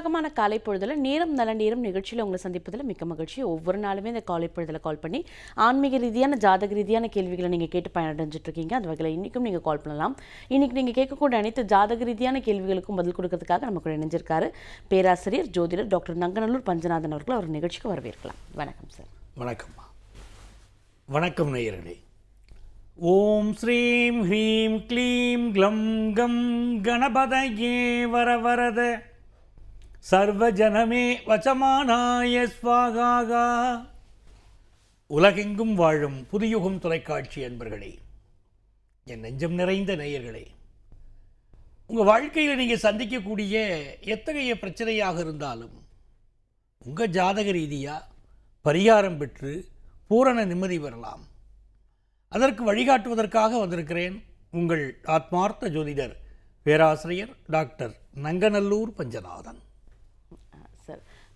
உற்சாகமான காலை பொழுதில் நேரம் நல்ல நேரம் நிகழ்ச்சியில் உங்களை சந்திப்பதில் மிக்க மகிழ்ச்சி. ஒவ்வொரு நாளுமே இந்த காலை பொழுதில் கால் பண்ணி ஆன்மீக ரீதியான ஜாதக ரீதியான கேள்விகளை நீங்கள் கேட்டு பயனடைஞ்சிட்டு இருக்கீங்க. அந்த வகையில் இன்றைக்கும் நீங்கள் கால் பண்ணலாம். இன்றைக்கி நீங்கள் கேட்கக்கூடிய அனைத்து ஜாதக ரீதியான கேள்விகளுக்கும் பதில் கொடுக்கறதுக்காக நம்ம கூட இணைஞ்சிருக்காரு. பேராசிரியர் ஜோதிடர் டாக்டர் நங்கநல்லூர் பஞ்சநாதன் அவர்கள் அவர் நிகழ்ச்சிக்கு வரவேற்கலாம். வணக்கம் சார். வணக்கம்மா. வணக்கம் நேயர்களே. ஓம் ஸ்ரீம் ஹ்ரீம் க்ளீம் க்ளம் கம் கணபதயே வரவரத. சர்வஜனமே வச்சமானாய ஸ்வாகாகா உலகெங்கும் வாழும் புதியுகம் தொலைக்காட்சி அன்பர்களே என் நெஞ்சம் நிறைந்த நேயர்களே உங்கள் வாழ்க்கையில் நீங்கள் சந்திக்கக்கூடிய எத்தகைய பிரச்சனையாக இருந்தாலும் உங்கள் ஜாதக ரீதியாக பரிகாரம் பெற்று பூரண நிம்மதி பெறலாம். அதற்கு வழிகாட்டுவதற்காக வந்திருக்கிறேன் உங்கள் ஆத்மார்த்த ஜோதிடர் பேராசிரியர் டாக்டர் நங்கநல்லூர் பஞ்சநாதன்.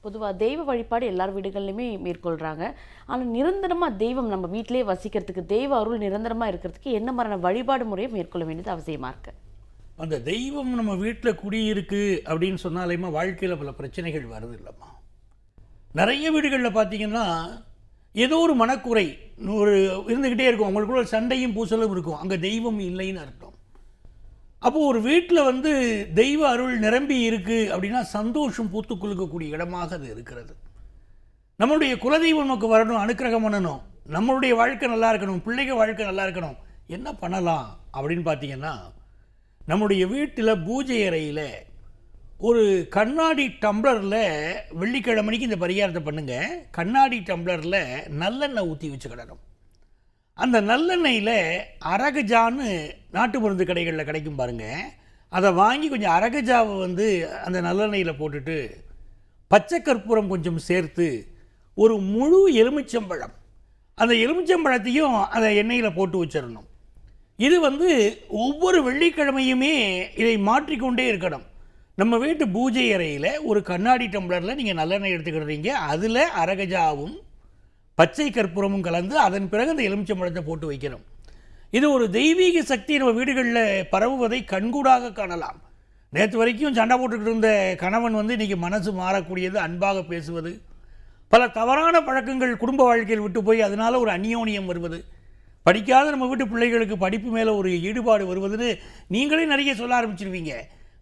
பொதுவாக தெய்வ வழிபாடு எல்லார் வீடுகள்லையுமே மேற்கொள்கிறாங்க ஆனால் நிரந்தரமாக தெய்வம் நம்ம வீட்டிலே வசிக்கிறதுக்கு தெய்வ அருள் நிரந்தரமாக இருக்கிறதுக்கு என்ன மாதிரியான வழிபாடு முறையை மேற்கொள்ள வேண்டியது அவசியமாக இருக்குது அந்த தெய்வம் நம்ம வீட்டில் குடியிருக்கு அப்படின்னு சொன்னாலேயுமா வாழ்க்கையில் பல பிரச்சனைகள் வருது இல்லைம்மா. நிறைய வீடுகளில் பார்த்தீங்கன்னா ஏதோ ஒரு மனக்குறை ஒரு இருந்துக்கிட்டே இருக்கும். அவங்களுக்குள்ள ஒரு சண்டையும் பூசலும் இருக்கும். அங்கே தெய்வம் இல்லைன்னு அர்த்தம். அப்போது ஒரு வீட்டில் வந்து தெய்வ அருள் நிரம்பி இருக்குது அப்படின்னா சந்தோஷம் பூத்து குலுக்கக்கூடிய இடமாக அது இருக்கிறது. நம்மளுடைய குலதெய்வம் நமக்கு வரணும் அனுக்கிரகம் பண்ணணும். நம்மளுடைய வாழ்க்கை நல்லா இருக்கணும் பிள்ளைங்க வாழ்க்கை நல்லா இருக்கணும். என்ன பண்ணலாம் அப்படின்னு பார்த்தீங்கன்னா நம்முடைய வீட்டில் பூஜை அறையில் ஒரு கண்ணாடி டம்ளரில் வெள்ளிக்கிழமைக்கு இந்த பரிகாரத்தை பண்ணுங்கள் கண்ணாடி டம்ளரில் நல்லெண்ணெய் ஊற்றி வச்சுக்கிடணும். அந்த நல்லெண்ணெயில் அரகஜான்னு நாட்டு மருந்து கடைகளில் கிடைக்கும் பாருங்கள் அதை வாங்கி கொஞ்சம் அரகஜாவை வந்து அந்த நல்லெண்ணெயில் போட்டுட்டு பச்சை கற்பூரம் கொஞ்சம் சேர்த்து ஒரு முழு எலுமிச்சம்பழம். அந்த எலுமிச்சம்பழத்தையும் அந்த எண்ணெயில் போட்டு வச்சிடணும். இது வந்து ஒவ்வொரு வெள்ளிக்கிழமையுமே இதை மாற்றிக்கொண்டே இருக்கணும். நம்ம வீட்டு பூஜை அறையில் ஒரு கண்ணாடி டம்ளரில் நீங்கள் நல்லெண்ணெய் எடுத்துக்கிடுறீங்க அதில் அரகஜாவும் பச்சை கற்பூரமும் கலந்து அதன் பிறகு அந்த எலுமிச்சம்பழத்தை போட்டு வைக்கணும். இது ஒரு தெய்வீக சக்தி. நம்ம வீடுகளில் பரவுவதை கண்கூடாக காணலாம். நேற்று வரைக்கும் சண்டை போட்டுக்கிட்டு இருந்த கணவன் வந்து இன்றைக்கி மனசு மாறக்கூடியது அன்பாக பேசுவது. பல தவறான பழக்கங்கள் குடும்ப வாழ்க்கையில் விட்டு போய் அதனால் ஒரு அந்யோனியம் வருவது. படிக்காத நம்ம வீட்டு பிள்ளைகளுக்கு படிப்பு மேலே ஒரு ஈடுபாடு வருவதுன்னு நீங்களே நிறைய சொல்ல ஆரம்பிச்சிருவீங்க.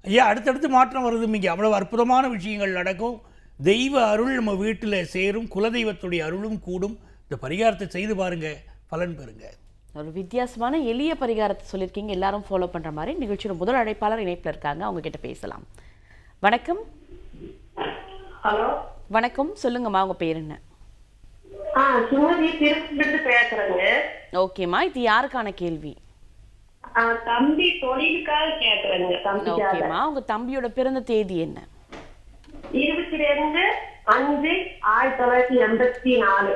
ஐயா அடுத்தடுத்து மாற்றம் வருதுமிங்க அவ்வளோ அற்புதமான விஷயங்கள் நடக்கும். தெய்வ அருள் நம்ம வீட்டில் சேரும் குலதெய்வத்துடைய அருளும் கூடும். இந்த பரிகாரத்தை செய்து பாருங்க பலன் பெறுங்க. ஒரு வித்தியாசமான எளிய பரிகாரத்தை சொல்லியிருக்கீங்க. எல்லாரும் ஃபாலோ பண்ணுற மாதிரி நிகழ்ச்சியோட முதல் அழைப்பாளர் இணைப்பில் இருக்காங்க. அவங்க கிட்ட பேசலாம். வணக்கம். ஹலோ வணக்கம். சொல்லுங்கம்மா உங்க பேர் என்ன? ஓகேம்மா இது யாருக்கான கேள்வி? ஆ, தம்பி தொழிலுக்காக தம்பிக்காக. ஓகேம்மா உங்க தம்பியோட பிறந்த தேதி என்ன? இருபத்தி ரெண்டு அஞ்சு ஆயிரத்தி தொள்ளாயிரத்தி எண்பத்தி நாலு.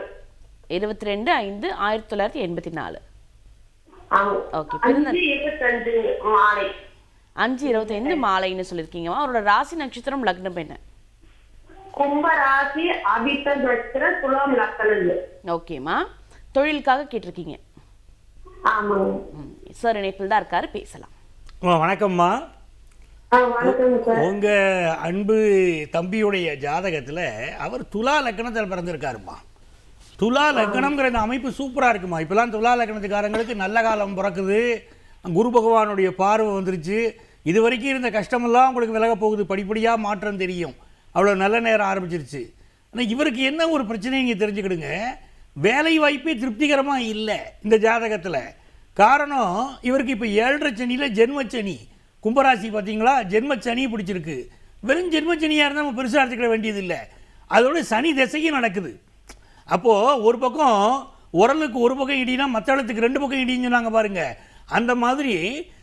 இருபத்தி ரெண்டு ஐந்து ஆயிரத்தி தொள்ளாயிரத்தி எண்பத்தி நாலு. ஆமா. ஓகே பிறந்த அஞ்சு இருபத்தஞ்சு மாலை. அஞ்சு இருபத்தைந்து மாலைன்னு சொல்லியிருக்கீங்கம்மா அவரோட ராசி நட்சத்திரம் லக்னம் என்ன? கும்பராசி அபித்த நட்சத்திரம் துலாம் லக்கணம் ஓகேம்மா. தொழிலுக்காக கேட்டிருக்கீங்க. சார் இணைப்பில் தான் இருக்காரு பேசலாம். வணக்கம்மா. உங்க அன்பு தம்பியுடைய ஜாதகத்துல அவர் துலா லக்கணத்தில் பிறந்திருக்காருமா? துலா லக்கணம்ங்கிற இந்த அமைப்பு சூப்பராக இருக்குமா? இப்போலாம் துலா லக்கணத்துக்காரங்களுக்கு நல்ல காலம் பிறக்குது. குரு பகவானுடைய பார்வை வந்துருச்சு. இது வரைக்கும் இருந்த கஷ்டமெல்லாம் உங்களுக்கு விலக போகுது. படிப்படியாக மாற்றம் தெரியும். அவ்வளோ நல்ல நேரம் ஆரம்பிச்சிருச்சு. ஆனால் இவருக்கு என்ன ஒரு பிரச்சனை நீங்கள் தெரிஞ்சுக்கிடுங்க. வேலை வாய்ப்பே திருப்திகரமாக இல்லை இந்த ஜாதகத்தில். காரணம் இவருக்கு இப்போ ஏழரை சனியில் ஜென்மச்சனி கும்பராசி பார்த்தீங்களா? ஜென்மச்சனி பிடிச்சிருக்கு. வெறும் ஜென்மச்சனியாக இருந்தால் நம்ம பெருசாக எடுத்துக்கிட வேண்டியதில்லை. அதோட சனி திசையும் நடக்குது. அப்போது ஒரு பக்கம் உரலுக்கு ஒரு பக்கம் இடினா மத்தளத்துக்கு ரெண்டு பக்கம் இடின்னு சொன்னாங்க பாருங்க. அந்த மாதிரி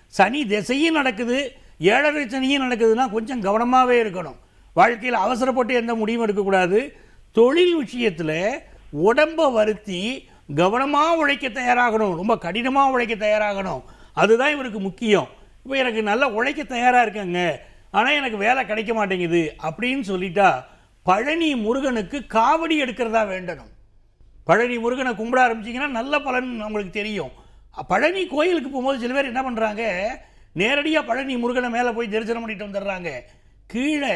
சனி திசையும் நடக்குது. ஏழரை சனியும் நடக்குதுன்னா கொஞ்சம் கவனமாகவே இருக்கணும். வாழ்க்கையில் அவசரப்பட்டு எந்த முடிவும் எடுக்கக்கூடாது. தொழில் விஷயத்தில் உடம்பை வருத்தி கவனமாக உழைக்க தயாராகணும். ரொம்ப கடினமாக உழைக்க தயாராகணும். அதுதான் இவருக்கு முக்கியம். இப்போ எனக்கு நல்லா உழைக்க தயாராக இருக்கேங்க. ஆனால் எனக்கு வேலை கிடைக்க மாட்டேங்குது அப்படின்னு சொல்லிட்டா பழனி முருகனுக்கு காவடி எடுக்கிறதா வேண்டணும். பழனி முருகனை கும்பிட ஆரம்பிச்சிங்கன்னா நல்ல பலன் அவங்களுக்கு தெரியும். பழனி கோயிலுக்கு போகும்போது சில பேர் என்ன பண்ணுறாங்க நேரடியாக பழனி முருகனை மேலே போய் தரிசனம் பண்ணிட்டு வந்துடுறாங்க. கீழே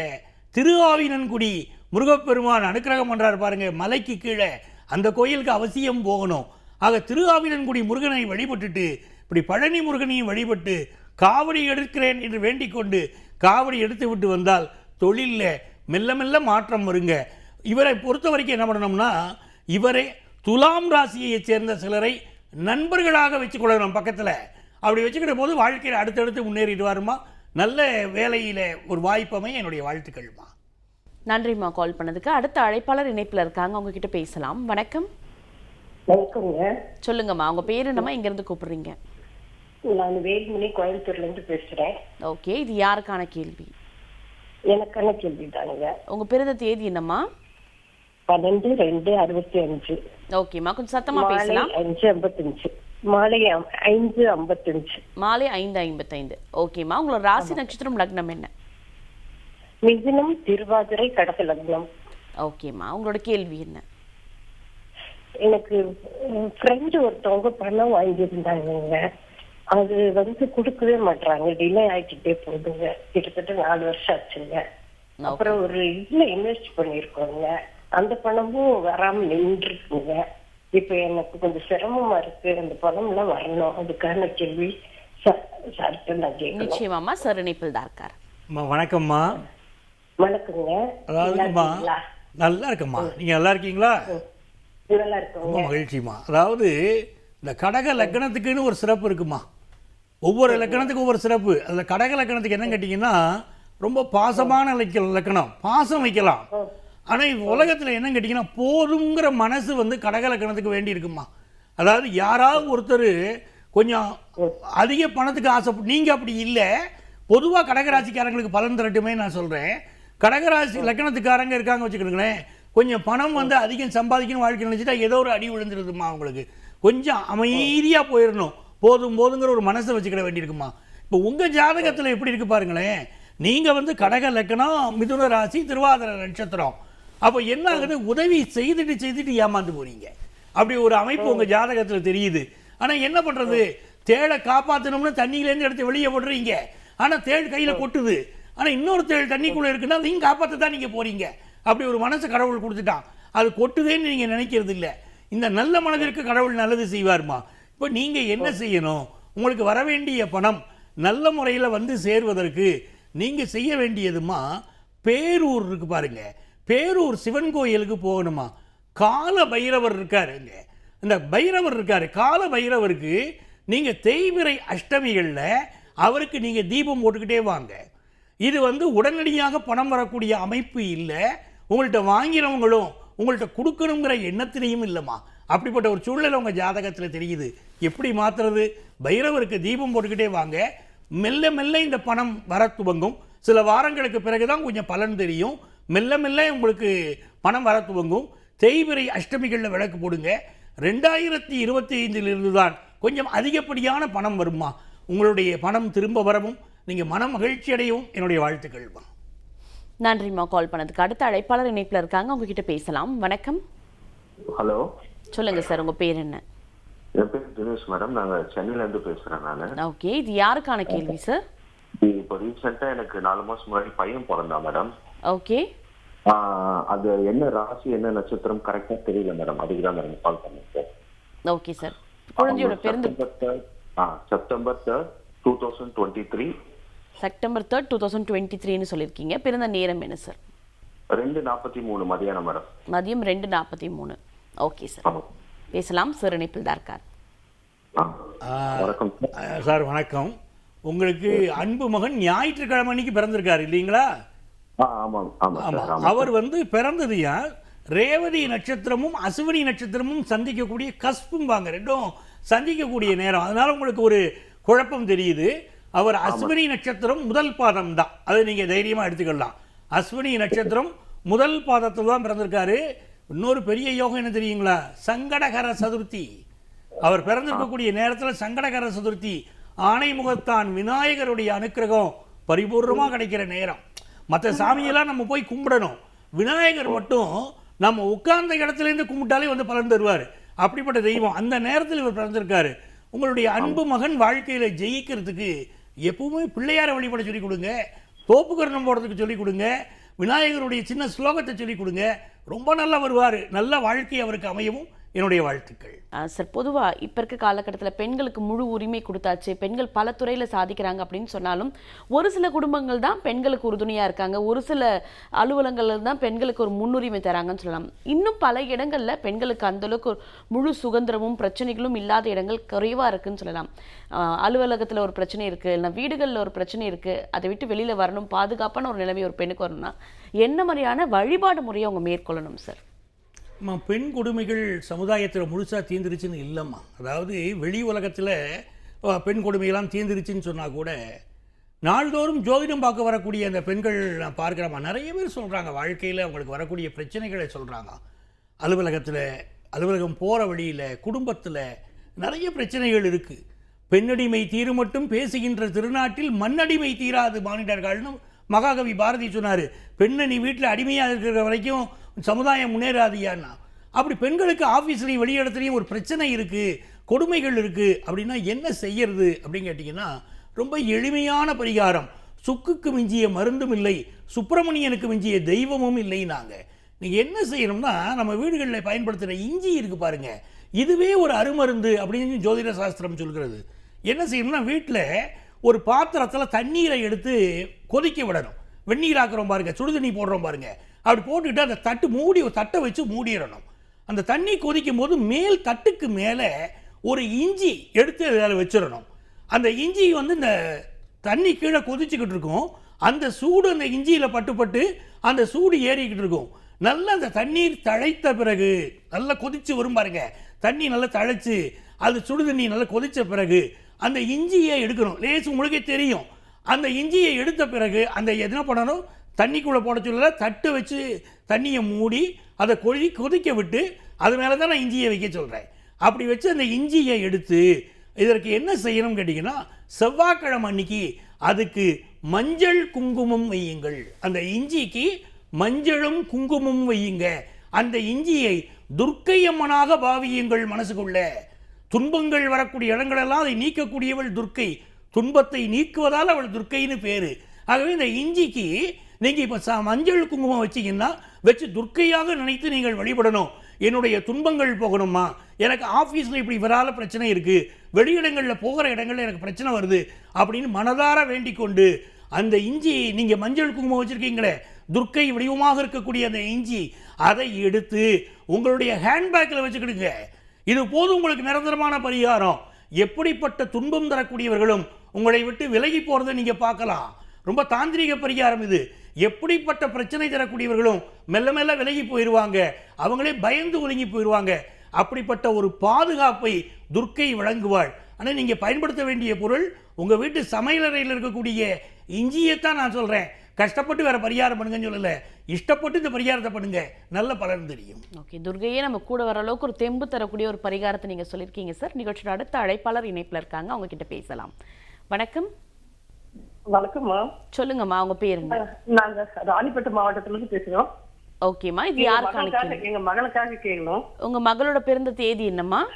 திருஆவினன்குடி முருகப்பெருமான் அனுக்கிரகம் பண்ணுறாரு பாருங்க மலைக்கு கீழே. அந்த கோயிலுக்கு அவசியம் போகணும். ஆக திருஆவினன்குடி முருகனை வழிபட்டுட்டு இப்படி பழனி முருகனையும் வழிபட்டு காவடி எடுக்கிறேன் என்று வேண்டிக் கொண்டு காவடி எடுத்து விட்டு வந்தால் தொழிலில் மெல்ல மெல்ல மாற்றம் வருங்க. இவரை பொறுத்த வரைக்கும் என்ன பண்ணணும்னா இவரே துலாம் ராசியைச் சேர்ந்த சிலரை நண்பர்களாக வச்சுக்கொள்ளணும் பக்கத்தில். அப்படி வச்சுக்கிற போது வாழ்க்கையில் அடுத்தடுத்து முன்னேறிடுவாருமா நல்ல வேலையில் ஒரு வாய்ப்பமை என்னுடைய வாழ்த்துக்கள்மா. நன்றிம்மா கால் பண்ணதுக்கு. அடுத்த அழைப்பாளர் இணைப்புல இருக்காங்க. அவங்க கிட்ட பேசலாம். வணக்கம். சொல்லுங்கம்மா. உங்க பேர் என்னம்மா? இங்க இருந்து கூப்பிடுறீங்க? நான் வேலுமணி கோயம்புத்தூர்ல இருந்து பேசுறேன். ஓகே இது யாருக்கான கேள்வி? எனக்கான கேள்விதானுங்க உங்க பிறந்த தேதி என்னம்மா? பன்னெண்டு ரெண்டு அறுபத்தி அஞ்சு ஓகேம்மா கொஞ்சம் சத்தமா பேசலாம். அஞ்சு ஐம்பத்தஞ்சு. மாலை ஐந்து ஐம்பத்தஞ்சு. மாலை ஐந்து ஐம்பத்தைந்து. ஓகேம்மா உங்களோட ராசி நட்சத்திரம் லக்னம் என்ன? மிதுனம் திருவாதிரை கடக லக்னம். ஓகேம்மா உங்களோட கேள்வி என்ன? எனக்கு ஃப்ரெண்டு ஒருத்தவங்க பணம் வாங்கியிருந்தாங்க. அது வந்து கொடுக்கவே மாட்டாங்க டிலே ஆகிக்கிட்டே போகுதுங்க. கிட்டத்தட்ட நாலு வருஷம் ஆச்சுங்க. அப்புறம் ஒரு இதுல இன்வெஸ்ட் பண்ணிருக்கோங்க. அந்த பணமும் வராம நின்றுருக்குங்க. இப்ப எனக்கு கொஞ்சம் சிரமமா இருக்கு. அந்த பணம் எல்லாம் வரணும். அதுக்கான கேள்வி நிச்சயமாம்மா. சார் இணைப்பில் தான் இருக்கார். அம்மா வணக்கம்மா. வணக்கங்க அதாவதுங்கம்மா நல்லா இருக்கம்மா. நீங்கள் நல்லா இருக்கீங்களா? நல்லா இருக்குங்க. ரொம்ப மகிழ்ச்சிம்மா. அதாவது இந்த கடக லக்கணத்துக்குன்னு ஒரு சிறப்பு இருக்குமா ஒவ்வொரு லக்கணத்துக்கும் ஒவ்வொரு சிறப்பு. அதில் கடக இலக்கணத்துக்கு என்ன கேட்டிங்கன்னா ரொம்ப பாசமான லக்க- லக்கணம் பாசம் வைக்கலாம். ஆனால் உலகத்தில் என்ன கேட்டிங்கன்னா போதுங்கிற மனசு வந்து கடக இலக்கணத்துக்கு வேண்டி இருக்குமா? அதாவது யாராவது ஒருத்தர் கொஞ்சம் அதிக பணத்துக்கு ஆசைப்பட்டு நீங்கள் அப்படி இல்லை. பொதுவாக கடகராசிக்காரங்களுக்கு பலன் தரட்டுமே நான் சொல்கிறேன் கடகராசி லக்கணத்துக்காரங்க இருக்காங்க வச்சுக்கிடுங்களேன் கொஞ்சம் பணம் வந்து அதிகம் சம்பாதிக்கணும் வாழ்க்கை நினச்சிட்டா ஏதோ ஒரு அடி விழுந்துருதுமா அவங்களுக்கு கொஞ்சம் அமைதியாக போயிடணும் போதும் போதுங்கிற ஒரு மனசை வச்சுக்கிட வேண்டியிருக்குமா? இப்போ உங்கள் ஜாதகத்தில் எப்படி இருக்கு பாருங்களேன். நீங்கள் வந்து கடக லக்கணம் மிதுன ராசி திருவாதிர நட்சத்திரம். அப்போ என்ன ஆகுது? உதவி செய்துட்டு செய்துட்டு ஏமாந்து போறீங்க. அப்படி ஒரு அமைப்பு உங்கள் ஜாதகத்தில் தெரியுது. ஆனால் என்ன பண்ணுறது தேளை காப்பாற்றணும்னு தண்ணியிலேருந்து எடுத்து வெளியே போடுறீங்க. ஆனால் தேள் கையில் கொட்டுது. ஆனால் இன்னொரு தேள் தண்ணிக்குள்ளே இருக்குன்னா அதையும் காப்பாற்ற தான் நீங்கள் போகிறீங்க அப்படி ஒரு மனசு கடவுள் கொடுத்துட்டான். அது கொட்டுதேன்னு நீங்கள் நினைக்கிறது இல்லை இந்த நல்ல மனதிற்கு கடவுள் நல்லது செய்வார்மா? இப்போ நீங்கள் என்ன செய்யணும்? உங்களுக்கு வர வேண்டிய பணம் நல்ல முறையில் வந்து சேர்வதற்கு நீங்கள் செய்ய வேண்டியதுமா? பேரூர் இருக்கு பாருங்க. பேரூர் சிவன் கோயிலுக்கு போகணுமா? கால பைரவர் இருக்காருங்க. இந்த பைரவர் இருக்காரு. கால பைரவருக்கு நீங்கள் தேய்பிறை அஷ்டமிகளில் அவருக்கு நீங்கள் தீபம் போட்டுக்கிட்டே வாங்க. இது வந்து உடனடியாக பணம் வரக்கூடிய அமைப்பு இல்லை. உங்கள்கிட்ட வாங்கிறவங்களும் உங்கள்கிட்ட கொடுக்கணுங்கிற எண்ணத்திலையும் இல்லைம்மா. அப்படிப்பட்ட ஒரு சூழ்நிலை உங்கள் ஜாதகத்தில் தெரியுது. எப்படி மாற்றுறது பைரவருக்கு தீபம் போட்டுக்கிட்டே வாங்க. மெல்ல மெல்ல இந்த பணம் வர துவங்கும். சில வாரங்களுக்கு பிறகு தான் கொஞ்சம் பலன் தெரியும். மெல்ல மெல்ல உங்களுக்கு பணம் வர துவங்கும். தேய்பிறை அஷ்டமிகளில் விளக்கு போடுங்க. ரெண்டாயிரத்தி இருபத்தி ஐந்திலிருந்து தான் கொஞ்சம் அதிகப்படியான பணம் வருமா? உங்களுடைய பணம் திரும்ப வரவும் நீங்கள் மன மகிழ்ச்சி அடையவும் என்னுடைய வாழ்த்துக்கள்மா நன்றிம்மா கால் பண்ணதுக்கு. அடுத்த அழைப்பாளர் இணைப்பில் இருக்காங்க. அவங்க கிட்ட பேசலாம். வணக்கம். ஹலோ. சொல்லுங்க சார் உங்க பேர் என்ன? என் பேர் தினேஷ் மேடம். நாங்க சென்னையில இருந்து பேசுறேன் நானு. ஓகே இது யாருக்கான கேள்வி சார்? இப்போ ரீசெண்டா எனக்கு நாலு மாசம் முன்னாடி பையன் பிறந்தான் மேடம். ஓகே. அது என்ன ராசி என்ன நட்சத்திரம் கரெக்டா தெரியல மேடம். அதுக்கு தான் மேடம் கால் பண்ணேன் சார். Okay sir. குழந்தையோட பிறந்து ஆ September third two thousand twenty three September third two thousand twenty த்ரீன்னு சொல்லியிருக்கீங்க. பிறந்த நேரம் என்ன சார்? ரெண்டு நாற்பத்தி மூணு மதியானம் மேடம். மதியம் ரெண்டு நாற்பத்தி மூணு. Okay sir. பேசலாம். சார் இணைப்பில் தான் இருக்கார். வணக்கம். சார் வணக்கம். உங்களுக்கு அன்பு மகன் ஞாயிற்றுக்கிழமை அன்னைக்கு பிறந்திருக்காரு இல்லைங்களா? அவர் வந்து பிறந்தது யார் ரேவதி நட்சத்திரமும் அசுவினி நட்சத்திரமும் சந்திக்கக்கூடிய கஸ்பும்பாங்க ரெண்டும் சந்திக்கக்கூடிய நேரம். அதனால உங்களுக்கு ஒரு குழப்பம் தெரியுது. அவர் அஸ்வினி நட்சத்திரம் முதல் பாதம் தான். அதை நீங்க தைரியமா எடுத்துக்கலாம். அஸ்வினி நட்சத்திரம் முதல் பாதத்தில் தான் பிறந்திருக்காரு. இன்னொரு பெரிய யோகம் என்ன தெரியுங்களா? சங்கடகர சதுர்த்தி. அவர் பிறந்திருக்கக்கூடிய நேரத்தில் சங்கடகர சதுர்த்தி ஆணைமுகத்தான் விநாயகருடைய அனுக்கிரகம் பரிபூர்ணமாக கிடைக்கிற நேரம். மற்ற சாமியெல்லாம் நம்ம போய் கும்பிடணும். விநாயகர் மட்டும் நம்ம உட்கார்ந்த இடத்துலேருந்து கும்பிட்டாலே வந்து பலன் தருவார். அப்படிப்பட்ட தெய்வம் அந்த நேரத்தில் இவர் பிறந்திருக்காரு. உங்களுடைய அன்பு மகன் வாழ்க்கையில் ஜெயிக்கிறதுக்கு எப்பவுமே பிள்ளையாரை வழிபட சொல்லிக் கொடுங்க. தோப்புக்கரணம் போடுறதுக்கு சொல்லிக் கொடுங்க. விநாயகருடைய சின்ன ஸ்லோகத்தை சொல்லிக் கொடுங்க. ரொம்ப நல்லா வருவார். நல்ல வாழ்க்கை அவருக்கு அமையவும். என்னுடைய வாழ்த்துக்கள். சார் பொதுவாக இப்போ இருக்க காலகட்டத்தில் பெண்களுக்கு முழு உரிமை கொடுத்தாச்சு. பெண்கள் பல துறையில் சாதிக்கிறாங்க அப்படின்னு சொன்னாலும் ஒரு சில குடும்பங்கள் தான் பெண்களுக்கு உறுதுணையாக இருக்காங்க. ஒரு சில அலுவலங்கள் தான் பெண்களுக்கு ஒரு முன்னுரிமை தராங்கன்னு சொல்லலாம். இன்னும் பல இடங்களில் பெண்களுக்கு அந்த அளவுக்கு ஒரு முழு சுதந்திரமும் பிரச்சனைகளும் இல்லாத இடங்கள் குறைவாக இருக்குன்னு சொல்லலாம். அலுவலகத்தில் ஒரு பிரச்சனை இருக்குது இல்லை வீடுகளில் ஒரு பிரச்சனை இருக்குது அதை விட்டு வெளியில் வரணும் பாதுகாப்பான ஒரு நிலைமை ஒரு பெண்ணுக்கு வரணும்னா என்ன மாதிரியான வழிபாடு முறையை அவங்க மேற்கொள்ளணும் சார்? பெண் கொடுமைகள் சமுதாயத்தில் முழுசாக தீந்துருச்சுன்னு இல்லைம்மா. அதாவது வெளி உலகத்தில் பெண் கொடுமையெல்லாம் தீர்ந்துருச்சுன்னு சொன்னால் கூட நாள்தோறும் ஜோதிடம் பார்க்க வரக்கூடிய அந்த பெண்கள் நான் பார்க்குறேம்மா. நிறைய பேர் சொல்கிறாங்க வாழ்க்கையில் அவங்களுக்கு வரக்கூடிய பிரச்சனைகளை சொல்கிறாங்க அலுவலகத்தில் அலுவலகம் போகிற வழியில் குடும்பத்தில் நிறைய பிரச்சனைகள் இருக்குது பெண்ணடிமை தீரும் மட்டும் பேசுகின்ற திருநாட்டில் மண்ணடிமை தீராது மானிடர்கள்னு மகாகவி பாரதி சொன்னார் பெண்ணை நீ வீட்டில் அடிமையாக இருக்கிற வரைக்கும் சமுதாயம் முன்னேறாதியான்னா அப்படி பெண்களுக்கு ஆஃபீஸ்லேயும் வெளியிடத்துலையும் ஒரு பிரச்சனை இருக்குது கொடுமைகள் இருக்குது அப்படின்னா என்ன செய்யறது அப்படின்னு கேட்டிங்கன்னா ரொம்ப எளிமையான பரிகாரம். சுக்குக்கு மிஞ்சிய மருந்தும் இல்லை சுப்பிரமணியனுக்கு மிஞ்சிய தெய்வமும் இல்லை நாங்கள் நீங்கள் என்ன செய்யணும்னா நம்ம வீடுகளில் பயன்படுத்துகிற இஞ்சி இருக்குது பாருங்க இதுவே ஒரு அருமருந்து அப்படின்னு ஜோதிட சாஸ்திரம் சொல்கிறது. என்ன செய்யணும்னா வீட்டில் ஒரு பாத்திரத்தில் தண்ணீரை எடுத்து கொதிக்க விடணும். வெந்நீர் ஆக்குறோம் பாருங்க சுடுதண்ணி போடுறோம் பாருங்க. அப்படி போட்டுக்கிட்டு அந்த தட்டு மூடி தட்டை வச்சு மூடிடணும். அந்த தண்ணி கொதிக்கும் போது மேல் தட்டுக்கு மேலே ஒரு இஞ்சி எடுத்து அதில் வச்சிடணும். அந்த இஞ்சி வந்து இந்த தண்ணி கீழே கொதிச்சுக்கிட்டு இருக்கும். அந்த சூடு அந்த இஞ்சியில் பட்டுப்பட்டு அந்த சூடு ஏறிக்கிட்டு இருக்கும். நல்லா அந்த தண்ணீர் தழைத்த பிறகு நல்லா கொதிச்சு வரும் பாருங்க. தண்ணி நல்லா தழைச்சு அது சுடு தண்ணி நல்லா கொதித்த பிறகு அந்த இஞ்சியை எடுக்கணும். லேசு முழுக்க தெரியும். அந்த இஞ்சியை எடுத்த பிறகு அந்த என்ன பண்ணணும்? தண்ணிக்குள்ளே போட சொல்ல தட்டு வச்சு தண்ணியை மூடி அதை கொதி கொதிக்க விட்டு அது மேலே தான் நான் இஞ்சியை வைக்க சொல்கிறேன் அப்படி வச்சு அந்த இஞ்சியை எடுத்து இதற்கு என்ன செய்யணும் கேட்டிங்கன்னா செவ்வாய்க்கிழமை அன்னைக்கு அதுக்கு மஞ்சள் குங்குமம் வையுங்கள். அந்த இஞ்சிக்கு மஞ்சளும் குங்குமம் வையுங்க. அந்த இஞ்சியை துர்க்கை அம்மனாக பாவியுங்கள் மனசுக்குள்ளே. துன்பங்கள் வரக்கூடிய இடங்களெல்லாம் அதை நீக்கக்கூடியவள் துர்க்கை. துன்பத்தை நீக்குவதால் அவள் துர்க்கைன்னு பேர். ஆகவே இந்த இஞ்சிக்கு நீங்கள் இப்போ ச மஞ்சள் குங்குமம் வச்சீங்கன்னா வச்சு துர்க்கையாக நினைத்து நீங்கள் வழிபடணும். என்னுடைய துன்பங்கள் போகணுமா எனக்கு ஆஃபீஸில் இப்படி வரால பிரச்சனை இருக்குது வெளியிடங்களில் போகிற இடங்களில் எனக்கு பிரச்சனை வருது அப்படின்னு மனதார வேண்டிக் கொண்டு அந்த இஞ்சி நீங்கள் மஞ்சள் குங்குமம் வச்சுருக்கீங்களே துர்க்கை வடிவமாக இருக்கக்கூடிய அந்த இஞ்சி அதை எடுத்து உங்களுடைய ஹேண்ட்பேக்கில் வச்சுக்கிடுங்க. இது போதும் உங்களுக்கு நிரந்தரமான பரிகாரம். எப்படிப்பட்ட துன்பம் தரக்கூடியவர்களும் உங்களை விட்டு விலகி போகிறத நீங்கள் பார்க்கலாம். ரொம்ப தாந்திரிக பரிகாரம் இது. எப்படிப்பட்ட பிரச்சனை தரக்கூடியவர்களும் மெல்ல மெல்ல விலகி போயிடுவாங்க அவங்களே பயந்து ஒதுங்கி போயிடுவாங்க அப்படிப்பட்ட ஒரு பாதுகாப்பை துர்க்கை வழங்குவாள். ஆனால் நீங்கள் பயன்படுத்த வேண்டிய பொருள் உங்கள் வீட்டு சமையலறையில் இருக்கக்கூடிய இஞ்சியைத்தான் நான் சொல்கிறேன் கஷ்டப்பட்டு வேற பரிகாரம் பண்ணுங்கன்னு சொல்லலை. இஷ்டப்பட்டு இந்த பரிகாரத்தை பண்ணுங்க. நல்ல பலன் தெரியும். ஓகே துர்கையே நம்ம கூட வர அளவுக்கு ஒரு தெம்பு தரக்கூடிய ஒரு பரிகாரத்தை நீங்க சொல்லியிருக்கீங்க சார். நிகழ்ச்சியோட அடுத்த அழைப்பாளர் இணைப்புல இருக்காங்க. அவங்க கிட்ட பேசலாம். வணக்கம். வணக்கம்மா சொல்லுங்கம்மா அவங்க பேருங்க நாங்க ராணிப்பேட்டை மாவட்டத்துல இருந்து பேசுறோம். ஓகேம்மா இது யாருக்கான எங்க மகளுக்காக கேட்கணும். உங்க மகளோட பிறந்த தேதி என்னம்மா?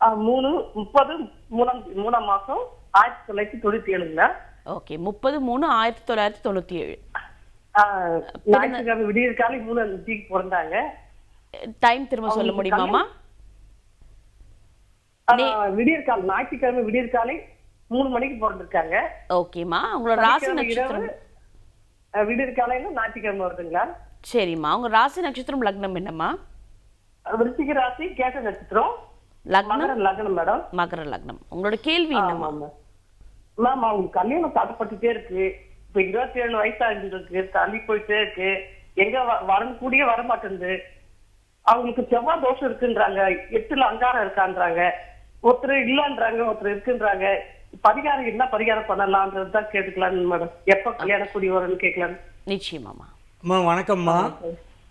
ஆ, மூணு முப்பது மூணாம் மூணாம் மாசம் ஆயிரத்தி தொள்ளாயிரத்தி தொண்ணூத்தி ஏழுங்க. ஓகே முப்பது மூணு ஆயிரத்தி தொள்ளாயிரத்தி தொண்ணூற்றி ஏழு ஞாயிற்றுக்கிழமை விடியற் காலை மூணு அஞ்சுக்கு பிறந்தாங்க. டைம் திரும்ப சொல்ல அவங்களுக்கு முடியுமாம்மா? ஆ, விடியற் காலை ஞாயிற்றுக்கிழமை விடியற் காலை மூணு மணிக்கு பிறந்திருக்காங்க. ஓகேம்மா உங்களோட ராசி நட்சத்திரம் விடியற் காலையில ஞாயிற்றுக்கிழமை வருதுங்களா? சரிம்மா உங்க ராசி நட்சத்திரம் லக்னம் என்னம்மா? விருச்சிக ராசி கேட்ட நட்சத்திரம். லக்னம்? லக்னம் மேடம். மகர லக்னம். உங்களோட கேள்வி என்னம்மா? மேம் அவங்களுக்கு கல்யாணம் தடைப்பட்டுட்டே இருக்கு. இப்ப இருபத்தி ஏழு வயசாகிட்டு இருக்கு தள்ளி போயிட்டே இருக்கு. எங்க வ- வரன் கூடிய வர மாட்டேங்குது அவங்களுக்கு செவ்வாய் தோஷம் இருக்குன்றாங்க. எட்டுல அங்காரம் இருக்கான்றாங்க. ஒருத்தர் இல்லன்றாங்க ஒருத்தர் இருக்குன்றாங்க. பரிகாரம் என்ன பரிகாரம் பண்ணலாம்ன்றது தான் கேட்டுக்கலாம்னு மேடம். எப்ப கல்யாணம் கூடி வரும்னு கேட்கலாம். நிச்சயமாம்மா அம்மா வணக்கம்மா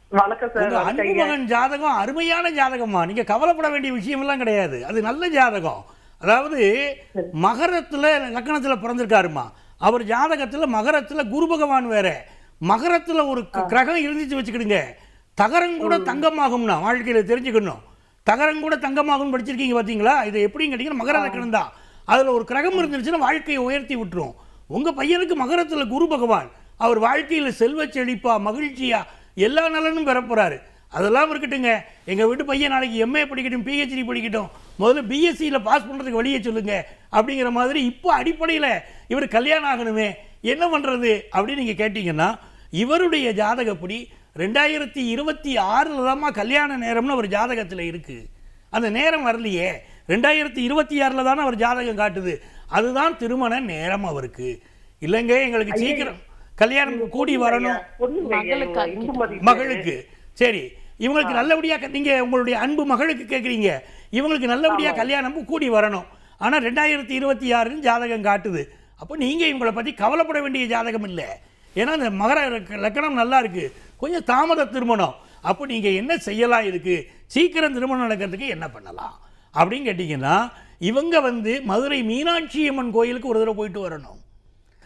வணக்கம் சார் அன்பு. மகன் ஜாதகம் அருமையான ஜாதகம்மா. நீங்க கவலைப்பட வேண்டிய விஷயமெல்லாம் கிடையாது. அது நல்ல ஜாதகம். அதாவது மகரத்துல லக்னத்துல பிறந்திருக்காருமா. அவர் ஜாதகத்துல மகரத்துல குரு பகவான் வேற. மகரத்துல ஒரு கிரகம் இருந்துச்சு வச்சுக்கிடுங்க. தகரம் கூட தங்கமாகும்னா வாழ்க்கையில தெரிஞ்சுக்கணும். தகரம் கூட தங்கமாகும் படிச்சிருக்கீங்க பாத்தீங்களா? இது எப்படின்னு கேட்டீங்கன்னா மகர லக்னம் தான். அதுல ஒரு கிரகம் இருந்துச்சுன்னா வாழ்க்கையை உயர்த்தி விட்டுரும். உங்க பையனுக்கு மகரத்துல குரு பகவான். அவர் வாழ்க்கையில் செல்வச் செழிப்பா மகிழ்ச்சியா எல்லா நலனும் போறாரு அதெல்லாம் இருக்கட்டுங்க எங்கள் வீட்டு பையன் நாளைக்கு எம்ஏ படிக்கட்டும் பிஹெச்டி படிக்கட்டும். முதல்ல பிஎஸ்சியில் பாஸ் பண்ணுறதுக்கு வழியை சொல்லுங்க. அப்படிங்கிற மாதிரி இப்போ அடிப்படையில் இவர் கல்யாணம் ஆகணுமே என்ன பண்ணுறது அப்படின்னு நீங்கள் கேட்டிங்கன்னா இவருடைய ஜாதகப்படி ரெண்டாயிரத்தி இருபத்தி ஆறில் தாம்மா கல்யாண நேரம்னு ஒரு ஜாதகத்தில் இருக்குது அந்த நேரம் வரலையே. ரெண்டாயிரத்தி இருபத்தி ஆறில் தானே அவர் ஜாதகம் காட்டுது. அதுதான் திருமண நேரம் அவருக்கு. இல்லைங்க எங்களுக்கு சீக்கிரம் கல்யாணம் கூடி வரணும். மகளுக்கு. சரி. இவங்களுக்கு நல்லபடியா க- நீங்க உங்களுடைய அன்பு மகளுக்கு கேட்குறீங்க இவங்களுக்கு நல்லபடியா கல்யாணம் கூடி வரணும். ஆனா ரெண்டாயிரத்தி இருபத்தி ஆறுன்னு ஜாதகம் காட்டுது. அப்போ நீங்க இவங்களை பத்தி கவலைப்பட வேண்டிய ஜாதகம் இல்லை. ஏன்னா இந்த மகர லக்க- லக்கணம் நல்லா இருக்கு. கொஞ்சம் தாமத திருமணம். அப்போ நீங்க என்ன செய்யலாம் இதுக்கு? சீக்கிரம் திருமணம் நடக்கிறதுக்கு என்ன பண்ணலாம்? அப்படின்னு கேட்டிங்கன்னா இவங்க வந்து மதுரை மீனாட்சி அம்மன் கோயிலுக்கு ஒரு தடவை போயிட்டு வரணும்.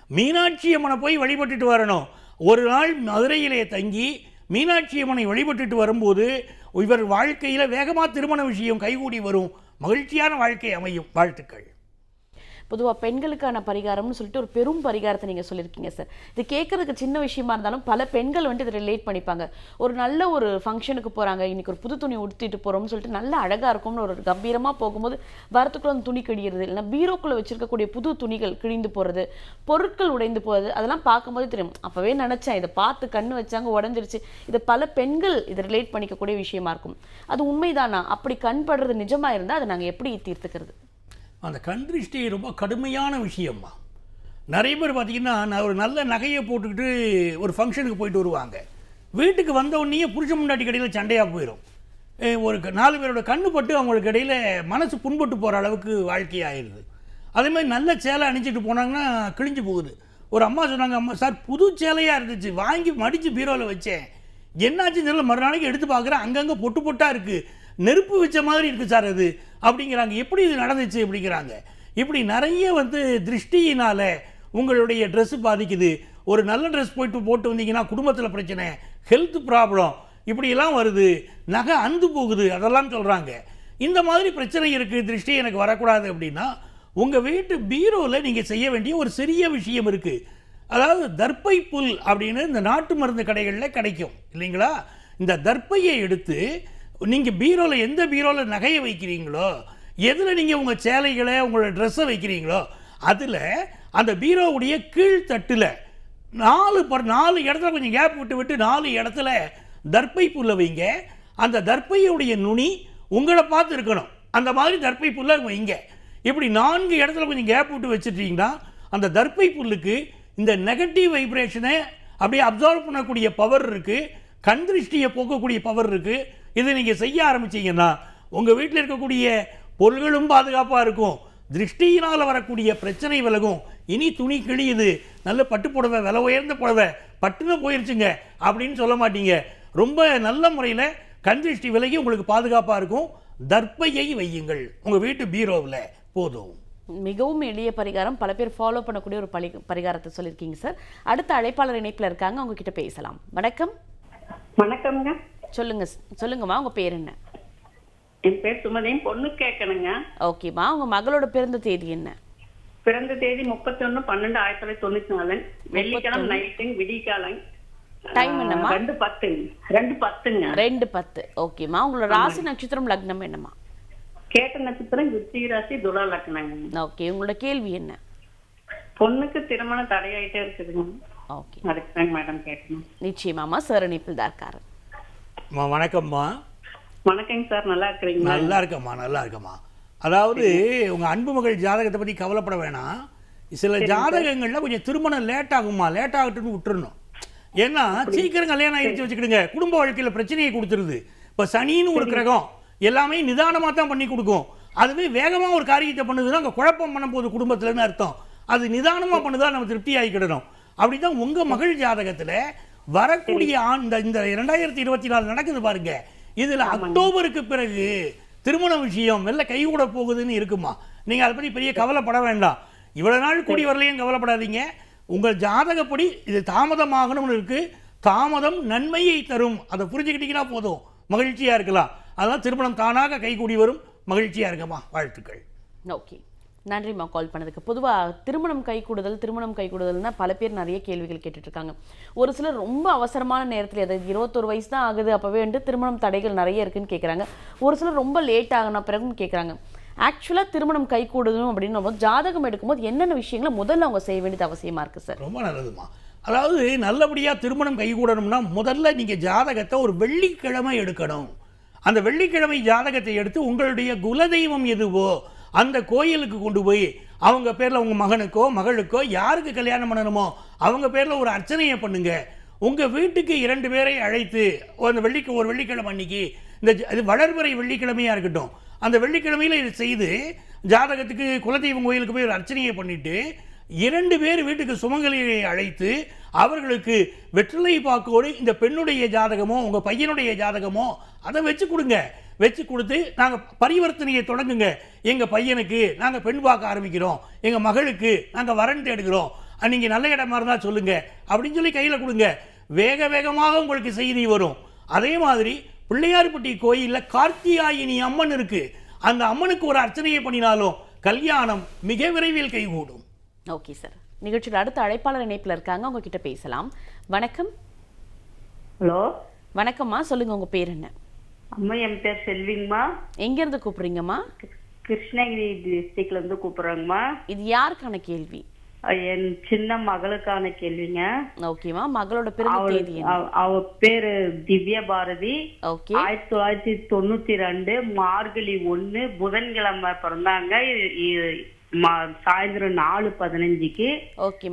மீனாட்சி அம்மனை போய் வழிபட்டுட்டு வரணும். ஒரு நாள் மதுரையிலே தங்கி மீனாட்சி அம்மனை வழிபட்டுட்டு வரும்போது இவர் வாழ்க்கையில் வேகமாக திருமண விஷயம் கைகூடி வரும். மகிழ்ச்சியான வாழ்க்கை அமையும். வாழ்த்துக்கள். பொதுவாக பெண்களுக்கான பரிகாரம்னு சொல்லிட்டு ஒரு பெரும் பரிகாரத்தை நீங்கள் சொல்லியிருக்கீங்க சார் இது கேட்கறதுக்கு சின்ன விஷயமா இருந்தாலும் பல பெண்கள் வந்துட்டு இதை ரிலேட் பண்ணிப்பாங்க. ஒரு நல்ல ஒரு ஃபங்க்ஷனுக்கு போகிறாங்க இன்றைக்கி ஒரு புது துணி உடுத்திட்டு போகிறோம்னு சொல்லிட்டு நல்ல அழகாக இருக்கும்னு ஒரு கம்பீரமாக போகும்போது வரத்துக்குள்ள அந்த துணி கிழியிறது இல்லைன்னா பீரோக்குள்ளே வச்சுருக்கக்கூடிய புது துணிகள் கிழிந்து போகிறது பொருட்கள் உடைந்து போகிறது அதெல்லாம் பார்க்கும்போது தெரியும். அப்போவே நினச்சேன் இதை பார்த்து கண் வச்சாங்க உடஞ்சிருச்சு. இதை பல பெண்கள் இதை ரிலேட் பண்ணிக்கக்கூடிய விஷயமா இருக்கும். அது உண்மைதானா? அப்படி கண் படுறது இருந்தால் அதை நாங்கள் எப்படி தீர்த்துக்கிறது? அந்த கண் திருஷ்டி ரொம்ப கடுமையான விஷயம்மா. நிறைய பேர் பார்த்தீங்கன்னா நான் ஒரு நல்ல நகையை போட்டுக்கிட்டு ஒரு ஃபங்க்ஷனுக்கு போயிட்டு வருவாங்க. வீட்டுக்கு வந்த புருஷ முண்டாட்டி கடையில் சண்டையாக போயிடும் ஒரு க- நாலு பேரோட கண்ணு பட்டு அவங்களுக்கு இடையில மனசு புண்பட்டு போகிற அளவுக்கு வாழ்க்கை ஆயிடுது. அதேமாதிரி நல்ல சேலை அணிஞ்சிட்டு போனாங்கன்னா கிழிஞ்சு போகுது. ஒரு அம்மா சொன்னாங்க அம்மா சார் புது சேலையாக இருந்துச்சு. வாங்கி மடித்து பீரோவில் வச்சேன். என்னாச்சுன்னு தெரியல. மறுநாளைக்கு எடுத்து பார்க்குறேன். அங்கங்கே பொட்டு பொட்டாக இருக்குது நெருப்பு வச்ச மாதிரி இருக்குது சார் அது. அப்படிங்கிறாங்க. எப்படி இது நடந்துச்சு அப்படிங்கிறாங்க. இப்படி நிறைய வந்து திருஷ்டியினால் உங்களுடைய ட்ரெஸ்ஸு பாதிக்குது. ஒரு நல்ல ட்ரெஸ் போயிட்டு போட்டு வந்தீங்கன்னா குடும்பத்தில் பிரச்சனை ஹெல்த் ப்ராப்ளம் இப்படியெல்லாம் வருது. நகை அந்து போகுது. அதெல்லாம் சொல்கிறாங்க இந்த மாதிரி பிரச்சனை இருக்குது திருஷ்டி எனக்கு வரக்கூடாது அப்படின்னா உங்கள் வீட்டு பீரோவில் நீங்கள் செய்ய வேண்டிய ஒரு சிறிய விஷயம் இருக்குது அதாவது தர்ப்பை புல் அப்படின்னு இந்த நாட்டு மருந்து கடைகளில் கிடைக்கும். இல்லைங்களா? இந்த தர்ப்பையை எடுத்து நீங்கள் பீரோவில் எந்த பீரோவில் நகையை வைக்கிறீங்களோ எதில் நீங்கள் உங்கள் சேலைகளை உங்களோட ட்ரெஸ்ஸை வைக்கிறீங்களோ அதில் அந்த பீரோவுடைய கீழ்த்தட்டில் நாலு பர் நாலு இடத்துல கொஞ்சம் கேப் விட்டு விட்டு நாலு இடத்துல தர்ப்பை புல்லை வைங்க. அந்த தர்ப்பையுடைய நுனி உங்களை பார்த்து இருக்கணும். அந்த மாதிரி தர்ப்பை புல்லை வைங்க. இப்படி நான்கு இடத்துல கொஞ்சம் கேப் விட்டு வச்சுட்டீங்கன்னா அந்த தர்ப்பை புல்லுக்கு இந்த நெகட்டிவ் வைப்ரேஷனை அப்படியே அப்சர்வ் பண்ணக்கூடிய பவர் இருக்குது கண் திருஷ்டியை போக்கக்கூடிய பவர் இருக்குது இதை நீங்கள் செய்ய ஆரம்பிச்சீங்கன்னா உங்கள் வீட்டில் இருக்கக்கூடிய பொருள்களும் பாதுகாப்பாக இருக்கும். திருஷ்டியினால் வரக்கூடிய பிரச்சனை விலகும். இனி துணி கிழியுது நல்ல பட்டு புடவை விலை உயர்ந்த புடவை பட்டுன்னு போயிருச்சுங்க அப்படின்னு சொல்ல மாட்டீங்க. ரொம்ப நல்ல முறையில் கண் திருஷ்டி விலகி உங்களுக்கு பாதுகாப்பாக இருக்கும். தர்ப்பையை வையுங்கள். உங்கள் வீட்டு பீரோவில் போதும். மிகவும் எளிய பரிகாரம். பல பேர் ஃபாலோ பண்ணக்கூடிய ஒரு பலி பரிகாரத்தை சொல்லியிருக்கீங்க சார் அடுத்த அழைப்பாளர் இணைப்பில் இருக்காங்க. அவங்க கிட்ட பேசலாம். வணக்கம். வணக்கம்ங்க. சொல்லுங்க சொல்லுங்கம்மா உங்க பேர் என்ன? என் பேர் சுமதியின் பொண்ணு கேட்கணுங்க ஓகேம்மா உங்க மகளோட பிறந்த தேதி என்ன? பிறந்த தேதி முப்பத்தொன்னு பன்னெண்டு ஆயிரத்தி தொள்ளாயிரத்தி தொண்ணூத்தி நாலு. வெள்ளிக்கிழமை நைட்டுங்க விடிகாலம் Time என்னம்மா? ரெண்டு பத்துங்க ரெண்டு பத்துங்க. ரெண்டு பத்து. ஓகேம்மா உங்களோட ராசி நட்சத்திரம் லக்னம் என்னம்மா? கேட்ட நட்சத்திரம் விருச்சிக ராசி துலா லக்னங்க. ஓகே உங்களோட கேள்வி என்ன? பொண்ணுக்கு திருமணம் தடையாயிட்டே இருக்குதுங்க. ஓகே அதுக்கு மேடம் கேட்கணும் நிச்சயமாம்மா சார் இணைப்பில் தான் இருக்காரு. அம்மா வணக்கம்மா. வணக்கங்க சார் நல்லா இருக்கிறீங்களா? நல்லா இருக்கம்மா நல்லா இருக்கம்மா. அதாவது உங்கள் அன்பு மகள் ஜாதகத்தை பற்றி கவலைப்பட வேணாம். சில ஜாதகங்களில் கொஞ்சம் திருமணம் லேட் ஆகுமா லேட் ஆகட்டும்னு விட்டுறணும். ஏன்னா சீக்கிரம் கல்யாணம் ஆயிடுச்சு வச்சுக்கிடுங்க. குடும்ப வாழ்க்கையில் பிரச்சனையை கொடுத்துருது. இப்போ சனின்னு ஒரு கிரகம் எல்லாமே நிதானமாக தான் பண்ணி கொடுக்கும். அதுவே வேகமாக ஒரு காரியத்தை பண்ணுதுன்னா அங்கே குழப்பம் பண்ண போகுது குடும்பத்துலன்னு அர்த்தம். அது நிதானமாக பண்ணுதா நம்ம திருப்தி ஆகிக்கிடணும். அப்படி தான் உங்கள் மகள் ஜாதகத்தில் வரக்கூடிய ஆண் இந்த இந்த ரெண்டாயிரத்தி இருபத்தி நாலு நடக்குது பாருங்க. இதுல அக்டோபருக்கு பிறகு திருமண விஷயம் மெல்ல கைகூட போகுதுன்னு இருக்குமா? நீங்க அதை பத்தி பெரிய கவலைப்பட வேண்டாம். இவ்வளவு நாள் கூடி வரலையும் கவலைப்படாதீங்க. உங்கள் ஜாதகப்படி இது தாமதமாகணும்னு இருக்கு. தாமதம் நன்மையை தரும். அதை புரிஞ்சுக்கிட்டீங்கன்னா போதும். மகிழ்ச்சியா இருக்கலாம். அதெல்லாம் திருமணம் தானாக கைகூடி வரும். மகிழ்ச்சியா இருக்கமா வாழ்த்துக்கள். ஓகே நன்றிம்மா கால் பண்ணதுக்கு. பொதுவாக திருமணம் கைகூடுதல் திருமணம் கைகூடுதல்னா பல பேர் நிறைய கேள்விகள் கேட்டுட்ருக்காங்க. ஒரு சிலர் ரொம்ப அவசரமான நேரத்தில் அதாவது இருபத்தொரு வயசு தான் ஆகுது அப்போவே வந்து திருமணம் தடைகள் நிறைய இருக்குன்னு கேட்குறாங்க ஒரு சிலர் ரொம்ப லேட் ஆகின பிறகும் கேட்குறாங்க ஆக்சுவலாக திருமணம் கைகூடணும் அப்படின்னு நம்ம ஜாதகம் எடுக்கும்போது என்னென்ன விஷயங்களை முதல்ல அவங்க செய்ய வேண்டியது அவசியமாக இருக்குது சார் ரொம்ப நல்லதுமா. அதாவது நல்லபடியாக திருமணம் கைகூடணும்னா முதல்ல நீங்கள் ஜாதகத்தை ஒரு வெள்ளிக்கிழமை எடுக்கணும். அந்த வெள்ளிக்கிழமை ஜாதகத்தை எடுத்து உங்களுடைய குலதெய்வம் எதுவோ அந்த கோயிலுக்கு கொண்டு போய் அவங்க பேரில் உங்கள் மகனுக்கோ மகளுக்கோ யாருக்கு கல்யாணம் பண்ணணுமோ அவங்க பேரில் ஒரு அர்ச்சனையை பண்ணுங்க. உங்கள் வீட்டுக்கு இரண்டு பேரை அழைத்து அந்த வெள்ளிக்கு ஒரு வெள்ளிக்கிழமை அன்னைக்கு இந்த இது வளர்பிறை வெள்ளிக்கிழமையாக இருக்கட்டும். அந்த வெள்ளிக்கிழமையில் இதை செய்து ஜாதகத்துக்கு குலதெய்வம் கோயிலுக்கு போய் ஒரு அர்ச்சனையை பண்ணிவிட்டு இரண்டு பேர் வீட்டுக்கு சுமங்கலியை அழைத்து அவர்களுக்கு வெற்றிலை பாக்கோடு இந்த பெண்ணுடைய ஜாதகமோ உங்கள் பையனுடைய ஜாதகமோ அதை வச்சு கொடுங்க. வச்சு கொடுத்து நாங்கள் பரிவர்த்தனையை தொடங்குங்க. எங்கள் பையனுக்கு நாங்கள் பெண் பார்க்க ஆரம்பிக்கிறோம். எங்கள் மகளுக்கு நாங்கள் வரன் தேடுகிறோம். நீங்கள் நல்ல இடமா இருந்தால் சொல்லுங்கள் அப்படின்னு சொல்லி கையில் கொடுங்க. வேக வேகமாக உங்களுக்கு செய்தி வரும். அதே மாதிரி பிள்ளையார்பட்டி கோயிலில் கார்த்தியாயினி அம்மன் இருக்கு. அந்த அம்மனுக்கு ஒரு அர்ச்சனையை பண்ணினாலும் கல்யாணம் மிக விரைவில் கைகூடும். Okay sir. நிகழ்ச்சியில் அடுத்த அழைப்பாளர் இணைப்பில் இருக்காங்க. அவங்க கிட்ட பேசலாம். வணக்கம். ஹலோ. வணக்கம்மா. சொல்லுங்க உங்க பேர் என்ன? அம்மா என் பேர் செல்விங்கம்மா. எங்கேருந்து கூப்பிடுறீங்கம்மா? கிருஷ்ணகிரி டிஸ்ட்ரிக்ட்ல இருந்து கூப்பிடுறேங்கம்மா. இது யாருக்கான கேள்வி? என் சின்ன மகளுக்கான கேள்விங்க. ஓகேவா மகளோட பிறந்த தேதி அவ- பேரு திவ்யா பாரதி. ஓகே. ஆயிரத்தி தொள்ளாயிரத்தி தொண்ணூத்தி ரெண்டு மார்கழி ஒண்ணு புதன்கிழமை பிறந்தாங்க. சாயந்தரம் நாலு பதினஞ்சுக்கு.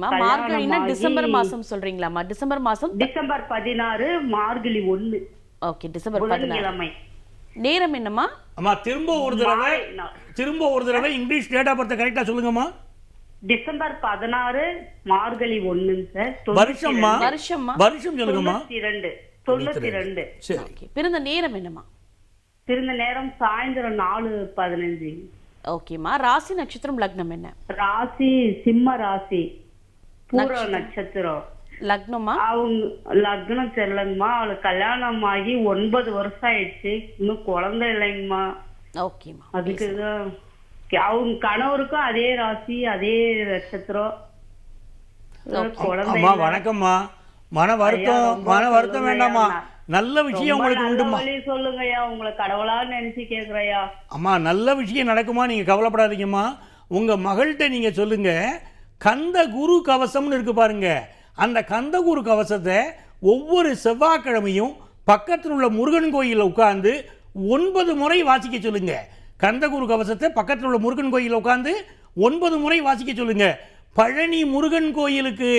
கல்யாணம் மார்கழினா டிசம்பர் மாசம் சொல்றீங்களாம்மா? டிசம்பர் மாசம் டிசம்பர் பதினாறு மார்கழி ஒண்ணு ஓகே டிசம்பர் புதன்கிழமை நேரம் என்னம்மா? அம்மா திரும்ப ஒரு தடவை திரும்ப ஒரு தடவை இங்கிலீஷ் டேட் ஆஃப் பர்த்தை கரெக்டாக சொல்லுங்கம்மா. டிசம்பர் பதினாறு மார்கழி ஒண்ணுங்க சார். வருஷம்மா? வருஷம்மா? வருஷம் சொல்லுங்கம்மா. தொண்ணூத்தி ரெண்டு. தொண்ணூத்தி ரெண்டு. பிறந்த நேரம் என்னம்மா? திருந்த நேரம் சாயந்தரம் நாலு பதினஞ்சு. ஓகேம்மா ராசி நட்சத்திரம் லக்னம் என்ன? ராசி சிம்ம ராசி. பூர நட்சத்திரம். லக்னமா? அவங்க லக்னம் தெரியலங்கம்மா. அவளுக்கு கல்யாணம் ஆகி ஒன்பது வருஷம் ஆயிடுச்சு. இன்னும் குழந்தை இல்லைங்கம்மா. ஓகேம்மா அதுக்கு தான் அவங்க கணவருக்கும் அதே ராசி அதே நட்சத்திரம். குழந்தை. வணக்கம்மா. மன வருத்தம் மன வருத்தம் வேண்டாமா. நல்ல விஷயம் உங்களுக்கு உண்டுமா சொல்லுங்கய்யா உங்களை கடவுளா நினைச்சு கேக்குறய்யா அம்மா நல்ல விஷயம் நடக்குமா? நீங்கள் கவலைப்படாதீங்கம்மா. உங்கள் மகள்கிட்ட நீங்கள் சொல்லுங்க. கந்த குரு கவசம்னு இருக்கு பாருங்க. அந்த கந்தகூர் கவசத்தை ஒவ்வொரு செவ்வாய்க்கிழமையும் பக்கத்தில் உள்ள முருகன் கோயிலில் உட்காந்து ஒன்பது முறை வாசிக்க சொல்லுங்க. கந்தகுரு கவசத்தை பக்கத்தில் உள்ள முருகன் கோயிலில் உட்காந்து ஒன்பது முறை வாசிக்க சொல்லுங்க. பழனி முருகன் கோயிலுக்கு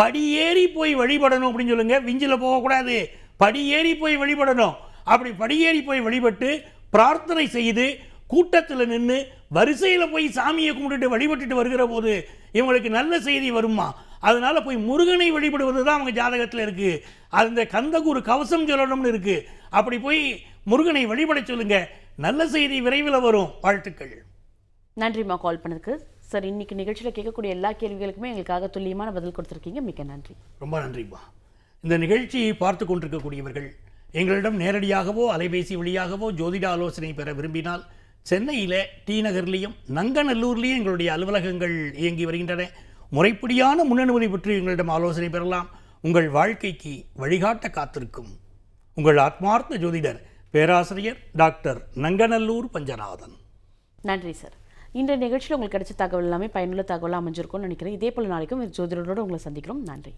படியேறி போய் வழிபடணும் அப்படின்னு சொல்லுங்க. விஞ்சில் போகக்கூடாது படியேறி போய் வழிபடணும். அப்படி படியேறி போய் வழிபட்டு பிரார்த்தனை செய்து கூட்டத்தில் நின்று வரிசையில் போய் சாமியை கும்பிட்டுட்டு வழிபட்டுட்டு வருகிற போது இவங்களுக்கு நல்ல செய்தி வருமா? அதனால போய் முருகனை வழிபடுவது தான் அவங்க ஜாதகத்தில் இருக்கு. அந்த கந்தகுரு கவசம் சொல்லணும்னு இருக்கு. அப்படி போய் முருகனை வழிபட சொல்லுங்க. நல்ல செய்தி விரைவில் வரும். வாழ்த்துக்கள். நன்றிம்மா கால் பண்ணதுக்கு. சார் இன்னைக்கு நிகழ்ச்சியில் கேட்கக்கூடிய எல்லா கேள்விகளுக்குமே எங்களுக்காக துல்லியமான பதில் கொடுத்துருக்கீங்க. மிக்க நன்றி. ரொம்ப நன்றிம்மா. இந்த நிகழ்ச்சியை பார்த்து கொண்டிருக்கக்கூடியவர்கள் எங்களிடம் நேரடியாகவோ அலைபேசி வழியாகவோ ஜோதிட ஆலோசனை பெற விரும்பினால் சென்னையில் டி நகர்லேயும் நங்கநல்லூர்லேயும் எங்களுடைய அலுவலகங்கள் இயங்கி வருகின்றன. முறைப்படியான முன்னனுமதி பற்றி எங்களிடம் ஆலோசனை பெறலாம். உங்கள் வாழ்க்கைக்கு வழிகாட்ட காத்திருக்கும் உங்கள் ஆத்மார்த்த ஜோதிடர் பேராசிரியர் டாக்டர் நங்கநல்லூர் பஞ்சநாதன். நன்றி சார் இன்றைய நிகழ்ச்சியில் உங்களுக்கு கிடைச்ச தகவல் எல்லாமே பயனுள்ள தகவலாக அமைஞ்சிருக்கும்னு நினைக்கிறேன். இதே போல் நாளைக்கும் ஜோதிடரோடு உங்களை சந்திக்கிறோம். நன்றி.